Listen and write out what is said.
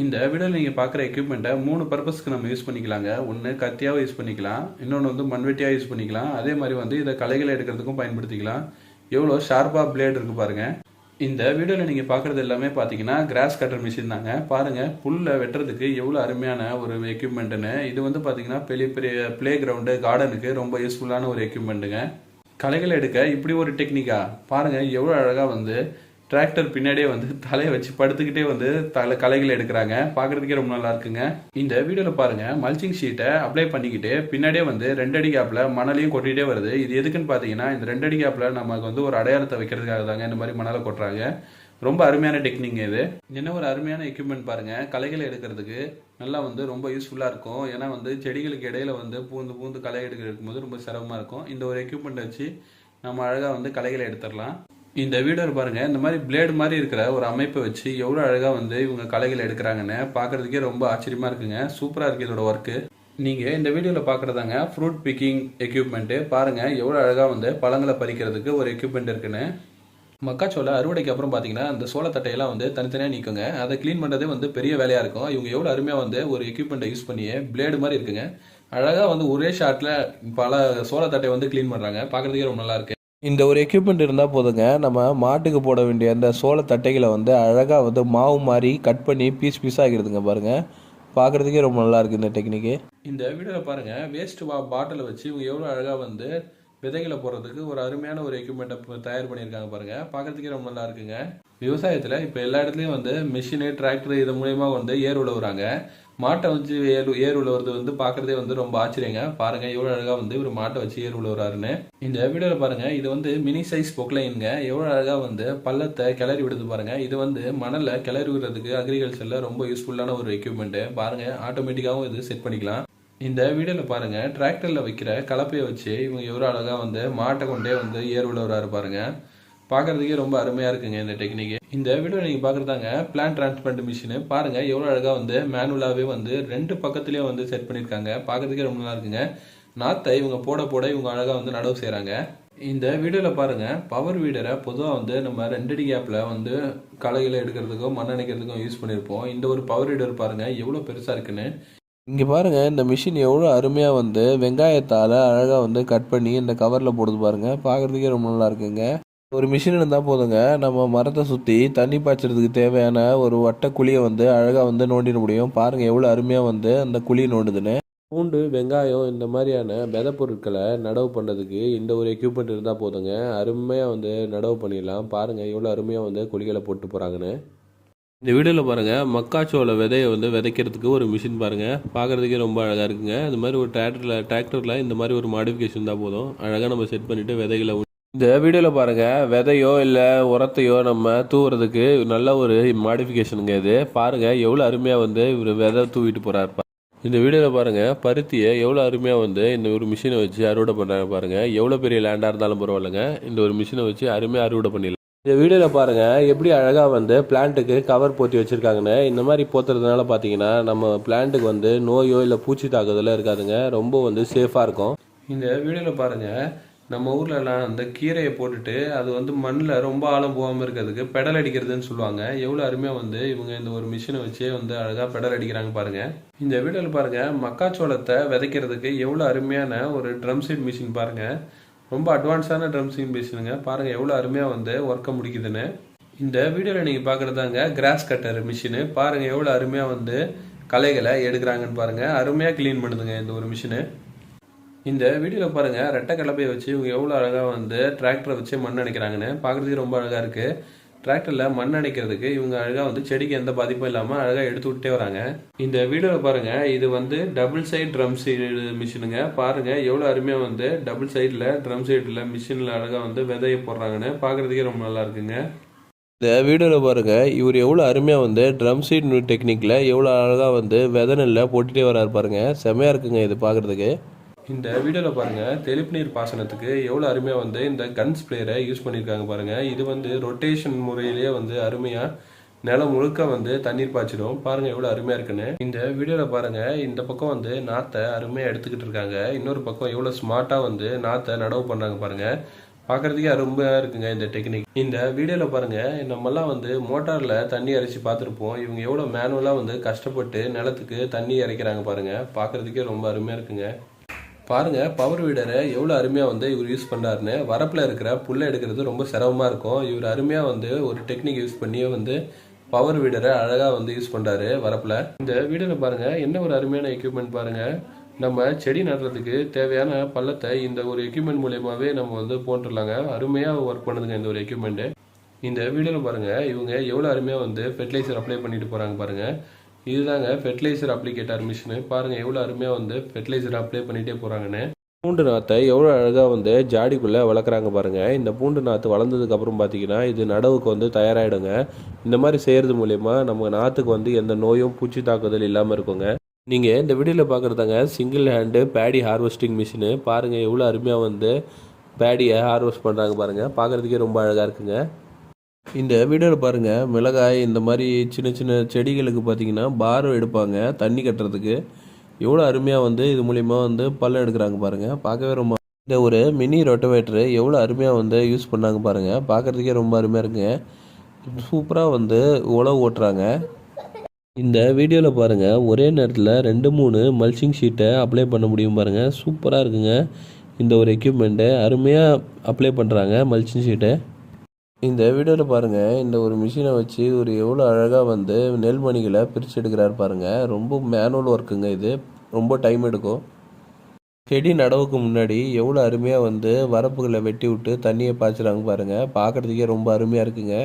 இந்த வீடியோவில் நீங்கள் பார்க்குற எக்யூப்மெண்ட்டை மூணு பர்பஸ்க்கு நம்ம யூஸ் பண்ணிக்கலாங்க. ஒன்று கத்தியாகவும் யூஸ் பண்ணிக்கலாம். இன்னொன்று வந்து மண்வெட்டியாக யூஸ் பண்ணிக்கலாம். அதே மாதிரி வந்து இதை களைகளை எடுக்கிறதுக்கும் பயன்படுத்திக்கலாம். எவ்வளோ ஷார்ப்பாக பிளேட் இருக்கு பாருங்க. இந்த வீடியோவில் நீங்கள் பார்க்குறது எல்லாமே பார்த்தீங்கன்னா கிராஸ் கட்டர் மிஷின் தாங்க. பாருங்கள் புல்லை வெட்டுறதுக்கு எவ்வளோ அருமையான ஒரு எக்யூப்மெண்ட்டுன்னு இது வந்து பார்த்தீங்கன்னா பெரிய பெரிய ப்ளே கிரவுண்டு கார்டனுக்கு ரொம்ப யூஸ்ஃபுல்லான ஒரு எக்யூப்மெண்ட்டுங்க களைகளை எடுக்க இப்படி ஒரு டெக்னிக்கா பாருங்கள் எவ்வளோ அழகாக வந்து டிராக்டர் பின்னாடியே வந்து தலையை வச்சு படுத்துக்கிட்டே வந்து தலை களைகளை எடுக்கிறாங்க. பார்க்கறதுக்கே ரொம்ப நல்லா இருக்குங்க. இந்த வீடியோவில் பாருங்க மல்ச்சிங் ஷீட்டை அப்ளை பண்ணிக்கிட்டு பின்னாடியே வந்து ரெண்டடி கேப்பில் மணலையும் கொட்டிகிட்டே வருது. இது எதுக்குன்னு பார்த்தீங்கன்னா இந்த ரெண்டடி கேப்பில் நமக்கு வந்து ஒரு அடையாளத்தை வைக்கிறதுக்காக தாங்க இந்த மாதிரி மணலை கொட்டுறாங்க. ரொம்ப அருமையான டெக்னிக் இது. என்ன ஒரு அருமையான எக்யூப்மெண்ட் பாருங்க. களைகளை எடுக்கிறதுக்கு நல்லா வந்து ரொம்ப யூஸ்ஃபுல்லாக இருக்கும். ஏன்னா வந்து செடிகளுக்கு இடையில வந்து பூந்து பூந்து களை எடுக்க எடுக்கும்போது ரொம்ப சிரமமாக இருக்கும். இந்த ஒரு எக்யூப்மெண்ட் வச்சு நம்ம அழகாக வந்து களைகளை எடுத்துடலாம். இந்த வீடியோவில் பாருங்க இந்த மாதிரி பிளேடு மாதிரி இருக்கிற ஒரு அமைப்பை வச்சு எவ்வளோ அழகாக வந்து இவங்க களைகளை எடுக்கிறாங்கன்னு பார்க்கறதுக்கே ரொம்ப ஆச்சரியமாக இருக்குங்க. சூப்பராக இருக்குது இதோட ஒர்க்கு நீங்கள் இந்த வீடியோவில் பார்க்குறதாங்க ஃப்ரூட் பிக்கிங் எக்யூப்மெண்ட்டு பாருங்கள் எவ்வளோ அழகாக வந்து பழங்களை பறிக்கிறதுக்கு ஒரு எக்யூப்மெண்ட் இருக்குன்னு. மக்காச்சோள அறுவடைக்கு அப்புறம் பார்த்தீங்கன்னா அந்த சோளத்தட்டையெல்லாம் வந்து தனித்தனியாக நீக்குங்க. அதை க்ளீன் பண்ணுறதே வந்து பெரிய வேலையாக இருக்கும். இவங்க எவ்வளோ அருமையாக வந்து ஒரு எக்யூப்மெண்ட்டை யூஸ் பண்ணியே பிளேடு மாதிரி இருக்குங்க. அழகாக வந்து ஒரே ஷாட்டில் பல சோளத்தட்டையை வந்து க்ளீன் பண்ணுறாங்க பார்க்குறதுக்கே ரொம்ப நல்லா இருக்கு. இந்த ஒரு எக்யூப்மெண்ட் இருந்தால் போதுங்க. நம்ம மாட்டுக்கு போட வேண்டிய அந்த சோள தட்டைகளை வந்து அழகாக வந்து மாவு மாதிரி கட் பண்ணி பீஸ் பீஸாக ஆகிடுதுங்க பாருங்கள் பார்க்குறதுக்கே ரொம்ப நல்லா இருக்குது இந்த டெக்னிக்கு இந்த வீடியோவில் பாருங்கள் வேஸ்ட் வா பாட்டிலை வச்சு இவங்க எவ்வளோ அழகாக வந்து விதைகளை போடுறதுக்கு ஒரு அருமையான ஒரு எக்யூப்மெண்ட்டை தயார் பண்ணியிருக்காங்க பாருங்கள் பார்க்கறதுக்கே ரொம்ப நல்லா இருக்குங்க. விவசாயத்தில் இப்போ எல்லா இடத்துலையும் வந்து மிஷினு டிராக்டர் இது மூலயமா வந்து ஏர் உழவுறாங்க. மாட்டை வச்சு ஏர் ஏர் உழவுறது வந்து பார்க்குறதே வந்து ரொம்ப ஆச்சரியங்க. பாருங்க எவ்வளோ அழகாக வந்து ஒரு மாட்டை வச்சு ஏர் உழவுறாருன்னு. இந்த வீடியோவில் பாருங்க இது வந்து மினி சைஸ் பொக்லைனுங்க. எவ்வளோ அழகாக வந்து பள்ளத்தை கிளறி விடுது பாருங்க. இது வந்து மணலை கிளறி விடுறதுக்கு அக்ரிகல்ச்சரில் ரொம்ப யூஸ்ஃபுல்லான ஒரு எக்யூப்மெண்ட்டு பாருங்க ஆட்டோமேட்டிக்காகவும் இது செட் பண்ணிக்கலாம். இந்த வீடியோவில் பாருங்க டிராக்டர்ல வைக்கிற கலப்பையை வச்சு இவங்க எவ்வளோ அழகா வந்து மாட்டை கொண்டே வந்து ஏர் உழவுறாரு பாருங்க. பார்க்கறதுக்கே ரொம்ப அருமையா இருக்குங்க இந்த டெக்னிக் இந்த வீடியோ நீங்க பாக்குறதாங்க பிளான் டிரான்ஸ்பிளான்ட் மிஷின் பாருங்க எவ்வளோ அழகா வந்து மேனுவலாவே வந்து ரெண்டு பக்கத்துலயும் வந்து செட் பண்ணிருக்காங்க. பார்க்கறதுக்கே ரொம்ப நல்லா இருக்குங்க. நாத்தை இவங்க போட போட இவங்க அழகா வந்து நடவு செய்கிறாங்க இந்த வீடியோவில் பாருங்க பவர் வீடரை பொதுவாக வந்து நம்ம ரெண்டடி கேப்பில் வந்து களைகளை எடுக்கிறதுக்கும் மண் அணைக்கிறதுக்கும் யூஸ் பண்ணியிருப்போம் இந்த ஒரு பவர் வீடர் பாருங்க எவ்வளோ பெருசாக இருக்குன்னு. இங்கே பாருங்கள் இந்த மிஷின் எவ்வளோ அருமையாக வந்து வெங்காயத்தால் அழகாக வந்து கட் பண்ணி இந்த கவரில் போடுது பாருங்கள் பார்க்குறதுக்கே ரொம்ப நல்லா இருக்குங்க. ஒரு மிஷின் இருந்தால் போதுங்க. நம்ம மரத்தை சுற்றி தண்ணி பாய்ச்சறதுக்கு தேவையான ஒரு வட்ட குழியை வந்து அழகாக வந்து நோண்டிட முடியும். பாருங்கள் எவ்வளோ அருமையாக வந்து அந்த குழி நோண்டுதுன்னு. பூண்டு வெங்காயம் இந்த மாதிரியான வித பொருட்களை நடவு பண்ணுறதுக்கு இந்த ஒரு எக்யூப்மெண்ட் இருந்தால் போதுங்க. அருமையாக வந்து நடவு பண்ணிடலாம். பாருங்கள் எவ்வளோ அருமையாக வந்து குழிகளை போட்டு போகிறாங்கன்னு இந்த வீடியோவில் பாருங்கள் மக்காச்சோள விதையை வந்து விதைக்கிறதுக்கு ஒரு மிஷின் பாருங்கள் பார்க்குறதுக்கே ரொம்ப அழகாக இருக்குங்க. இந்த மாதிரி ஒரு டிராக்டரில் டிராக்டரில் இந்த மாதிரி ஒரு மாடிஃபிகேஷன் தான் போதும். அழகாக நம்ம செட் பண்ணிவிட்டு விதைகளை இந்த வீடியோவில் பாருங்கள் விதையோ இல்லை உரத்தையோ நம்ம தூவுறதுக்கு நல்ல ஒரு மாடிஃபிகேஷனுங்க இது. பாருங்கள் எவ்வளோ அருமையாக வந்து இவர் விதை தூவிட்டு போகிறாருப்பா இந்த வீடியோவில் பாருங்கள் பருத்தியை எவ்வளோ அருமையாக வந்து இந்த ஒரு மிஷினை வச்சு அறுவடை பண்ணுறாங்க பாருங்கள் எவ்வளோ பெரிய லேண்டாக இருந்தாலும் பரவாயில்லைங்க. இந்த ஒரு மிஷினை வச்சு அருமையாக அறுவடை பண்ணிடலாம். இந்த வீடியோவில் பாருங்கள் எப்படி அழகாக வந்து பிளான்ட்டுக்கு கவர் போத்தி வச்சுருக்காங்கன்னு. இந்த மாதிரி போத்துறதுனால பார்த்தீங்கன்னா நம்ம பிளான்ட்டுக்கு வந்து நோயோ இல்லை பூச்சி தாக்குதலோ இருக்காதுங்க. ரொம்ப வந்து சேஃபாக இருக்கும். இந்த வீடியோவில் பாருங்க நம்ம ஊர்லலாம் அந்த கீரையை போட்டுட்டு அது வந்து மண்ணில் ரொம்ப ஆழம் போகாமல் இருக்கிறதுக்கு பெடல் அடிக்கிறதுன்னு சொல்லுவாங்க. எவ்வளோ அருமையாக வந்து இவங்க இந்த ஒரு மிஷினை வச்சே வந்து அழகாக பெடல் அடிக்கிறாங்க பாருங்கள் இந்த வீடியோவில் பாருங்க மக்காச்சோளத்தை விதைக்கிறதுக்கு எவ்வளோ அருமையான ஒரு ட்ரம் செட் மிஷின் பாருங்கள் ரொம்ப அட்வான்ஸான ட்ரம் சீட் மிஷினுங்க பாருங்க எவ்வளோ அருமையாக வந்து ஒர்க்கை முடிக்குதுன்னு. இந்த வீடியோவில் நீங்கள் பார்க்குறதாங்க கிராஸ் கட்டர் மிஷினு பாருங்கள் எவ்வளோ அருமையாக வந்து களைகளை எடுக்கிறாங்கன்னு பாருங்கள் அருமையாக க்ளீன் பண்ணுதுங்க இந்த ஒரு மிஷினு இந்த வீடியோவில் பாருங்கள் ரெட்டை கலப்பையை வச்சு இவங்க எவ்வளோ அழகாக வந்து டிராக்டரை வச்சு மண் அணைக்கிறாங்கன்னு. பார்க்குறதுக்கு ரொம்ப அழகாக இருக்குது டிராக்டரில் மண் அடைக்கிறதுக்கு இவங்க அழகாக வந்து செடிக்கு எந்த பாதிப்பும் இல்லாமல் அழகாக எடுத்து விட்டே வராங்க. இந்த வீடியோவில் பாருங்க. இது வந்து டபுள் சைட் ட்ரம் சைடு மிஷினுங்க பாருங்க. எவ்வளோ அருமையாக வந்து டபுள் சைடில் ட்ரம் சைடில் மிஷினில் அழகாக வந்து விதையை போடுறாங்கன்னு பார்க்குறதுக்கே ரொம்ப நல்லா இருக்குங்க. இந்த வீடியோவில் பாருங்கள் இவர் எவ்வளோ அருமையாக வந்து ட்ரம் சீட் டெக்னிக்கில் எவ்வளோ அழகாக வந்து விதை நெல்லை போட்டுகிட்டே வராரு பாருங்க. செம்மையாக இருக்குங்க இது பார்க்குறதுக்கு இந்த வீடியோவில் பாருங்கள் தெளிப்பு நீர் பாசனத்துக்கு எவ்வளோ அருமையாக வந்து இந்த கன் ஸ்ப்ரேயரை யூஸ் பண்ணியிருக்காங்க பாருங்கள் இது வந்து ரொட்டேஷன் முறையிலேயே வந்து அருமையாக நிலம் முழுக்க வந்து தண்ணீர் பாய்ச்சிடும். பாருங்கள் எவ்வளோ அருமையாக இருக்குன்னு. இந்த வீடியோவில் பாருங்க இந்த பக்கம் வந்து நாற்றை அருமையாக எடுத்துக்கிட்டு இருக்காங்க. இன்னொரு பக்கம் எவ்வளோ ஸ்மார்ட்டாக வந்து நாற்றை நடவு பண்ணுறாங்க பாருங்கள் பார்க்கறதுக்கே அருமையாக இருக்குங்க இந்த டெக்னிக் இந்த வீடியோவில் பாருங்க நம்மலாம் வந்து மோட்டாரில் தண்ணி இறைச்சி பார்த்துருப்போம் இவங்க எவ்வளோ மேனுவலாக வந்து கஷ்டப்பட்டு நிலத்துக்கு தண்ணி இறைக்கிறாங்க பாருங்கள் பார்க்கறதுக்கே ரொம்ப அருமையாக இருக்குங்க. பாருங்க பவர் வீடரை எவ்வளோ அருமையாக வந்து இவர் யூஸ் பண்ணாருன்னு வரப்பில் இருக்கிற புல்லை எடுக்கிறது ரொம்ப சிரமமாக இருக்கும். இவர் அருமையாக வந்து ஒரு டெக்னிக் யூஸ் பண்ணியே வந்து பவர் வீடரை அழகாக வந்து யூஸ் பண்ணுறாரு வரப்பில். இந்த வீடியோவில் பாருங்க என்ன ஒரு அருமையான எக்யூப்மெண்ட் பாருங்க. நம்ம செடி நடுறதுக்கு தேவையான பள்ளத்தை இந்த ஒரு எக்யூப்மெண்ட் மூலியமாகவே நம்ம வந்து போட்டுடலாங்க. அருமையாக ஒர்க் பண்ணுதுங்க இந்த ஒரு எக்யூப்மெண்ட்டு இந்த வீடியோவில் பாருங்க இவங்க எவ்வளோ அருமையாக வந்து ஃபெர்டிலைசர் அப்ளை பண்ணிட்டு போகிறாங்க பாருங்கள் இதுதாங்க ஃபெர்டிலைசர் அப்ளிகேட்டர் மிஷினு பாருங்க எவ்வளோ அருமையாக வந்து ஃபெர்டிலைசர் அப்ளை பண்ணிகிட்டே போகிறாங்கன்னு பூண்டு நாற்றை எவ்வளோ அழகாக வந்து ஜாடிக்குள்ளே வளர்க்குறாங்க பாருங்கள் இந்த பூண்டு நாற்று வளர்ந்ததுக்கப்புறம் பார்த்தீங்கன்னா இது நடவுக்கு வந்து தயாராகிடுங்க இந்த மாதிரி செய்கிறது மூலயமா நம்ம நாற்றுக்கு வந்து எந்த நோயும் பூச்சி தாக்குதல் இல்லாமல் இருக்குங்க. நீங்கள் இந்த வீடியோவில் பார்க்குறதாங்க single hand paddy harvesting machine பாருங்கள் எவ்வளோ அருமையாக வந்து பேடியை ஹார்வெஸ்ட் பண்ணுறாங்க பாருங்கள் பார்க்குறதுக்கே ரொம்ப அழகாக இருக்குங்க. இந்த வீடியோவில் பாருங்கள் மிளகாய் இந்த மாதிரி சின்ன சின்ன செடிகளுக்கு பார்த்தீங்கன்னா பாரம் எடுப்பாங்க தண்ணி கட்டுறதுக்கு. எவ்வளோ அருமையாக வந்து இது மூலிமா வந்து பள்ளம் எடுக்கிறாங்க பாருங்கள் பார்க்கவே ரொம்ப இந்த ஒரு மினி ரொட்டவேட்டரு எவ்வளோ அருமையாக வந்து யூஸ் பண்ணாங்க பாருங்கள் பார்க்குறதுக்கே ரொம்ப அருமையாக இருக்குங்க. சூப்பராக வந்து உழவு ஓட்டுறாங்க. இந்த வீடியோவில் பாருங்கள் ஒரே நேரத்தில் ரெண்டு மூணு மல்ச்சிங் ஷீட்டை அப்ளை பண்ண முடியும் பாருங்கள் சூப்பராக இருக்குங்க. இந்த ஒரு எக்யூப்மெண்ட்டு அருமையாக அப்ளை பண்ணுறாங்க மல்ச்சிங் ஷீட்டை இந்த வீடியோவில் பாருங்கள் இந்த ஒரு மிஷினை வச்சு ஒரு எவ்வளோ அழகாக வந்து நெல்மணிகளை பிரித்து எடுக்கிறாரு பாருங்கள் ரொம்ப மேனுவல் ஒர்க்குங்க இது. ரொம்ப டைம் எடுக்கும். செடி நடவுக்கு முன்னாடி எவ்வளோ அருமையாக வந்து வரப்புகளை வெட்டி விட்டு தண்ணியை பாய்ச்சுறாங்க பாருங்கள் பார்க்குறதுக்கே ரொம்ப அருமையாக இருக்குங்க.